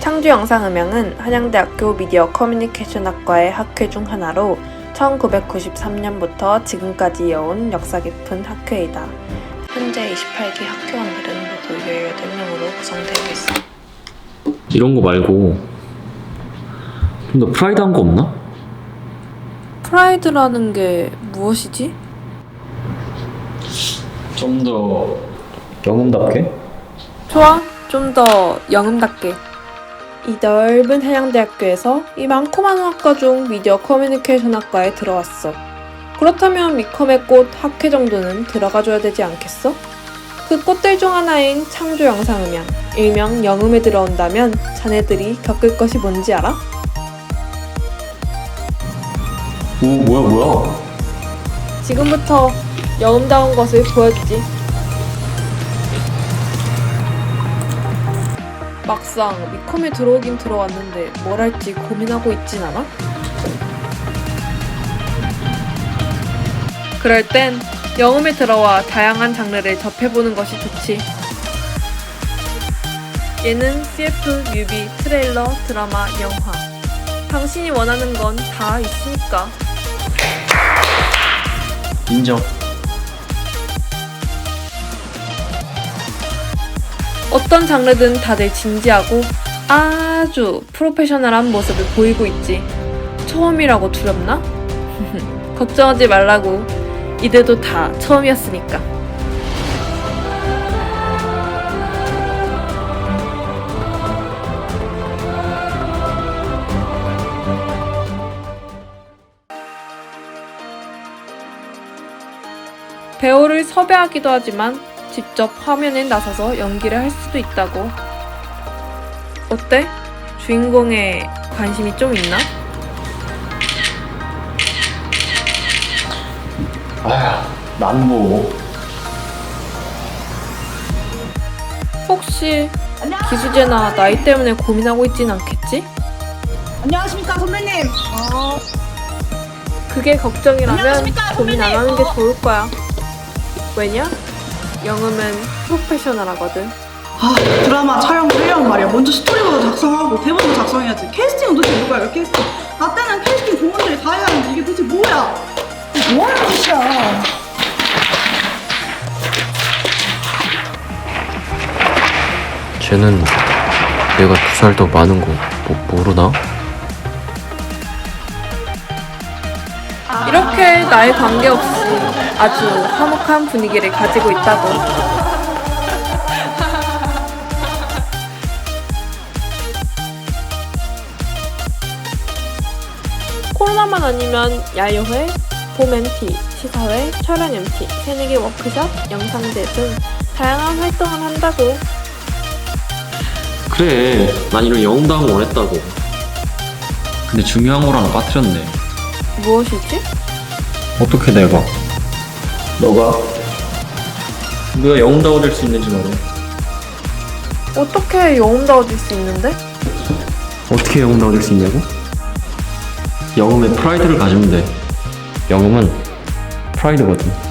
창조 영상 음향은 한양대학교 미디어 커뮤니케이션학과의 학회 중 하나로 1993년부터 지금까지 이어온 역사 깊은 학회이다. 현재 28기 학교원들은 모두 18명으로 구성되어 있어. 이런 거 말고 좀 더 프라이드한 거 없나? 프라이드라는 게 무엇이지? 좀 더 영웅답게? 좋아, 좀 더 영음답게. 이 넓은 한양대학교에서 이 많고 많은 학과 중 미디어 커뮤니케이션 학과에 들어왔어. 그렇다면 미컴의 꽃 학회 정도는 들어가줘야 되지 않겠어? 그 꽃들 중 하나인 창조 영상음향, 일명 영음에 들어온다면 자네들이 겪을 것이 뭔지 알아? 오 뭐야 뭐야 지금부터 영음다운 것을 보여주지. 막상 미컴에 들어오긴 들어왔는데 뭘 할지 고민하고 있진 않아? 그럴 땐 영음에 들어와 다양한 장르를 접해보는 것이 좋지. 예능, CF, 뮤비, 트레일러, 드라마, 영화. 당신이 원하는 건 다 있으니까. 인정 어떤 장르든 다들 진지하고 아주 프로페셔널한 모습을 보이고 있지. 처음이라고 두렵나? 걱정하지 말라고. 이들도 다 처음이었으니까. 배우를 섭외하기도 하지만 직접 화면에 나서서 연기를 할 수도 있다고. 어때? 주인공에 관심이 좀 있나? 난뭐 혹시 기수제나 나이 때문에 고민하고 있진 않겠지? 안녕하십니까 선배님. 어, 그게 걱정이라면 안녕하십니까, 고민 안. 하는 게 좋을 거야. 왜냐? 영음은 프로페셔널하거든. 아 드라마 촬영 하려면 말이야. 먼저 스토리보드 작성하고 대본도 작성해야지. 캐스팅은 도대체 누가요 캐스팅? 나 때는 캐스팅 공원들이 다 해야 하는데 이게 도대체 뭐야? 이게 뭐 하는 짓이야? 쟤는 내가 두 살 더 많은 거 뭐, 모르나? 이렇게 나에 관계없이 아주 화목한 분위기를 가지고 있다고. 코로나만 아니면 야유회, 봄 MT, 시사회, 촬영 MT, 새내기 워크숍, 영상제 등 다양한 활동을 한다고. 그래 난 이런 영웅다운 거 원했다고 근데 중요한 걸 하나 빠뜨렸네 무엇이지? 어떻게 내가 너가 누가 영웅다워질 수 있는지 말해 어떻게 영웅다 워질 수 있는데? 어떻게 영웅다워질 수 있냐고? 영웅의 프라이드를 가지면 돼 영웅은 프라이드거든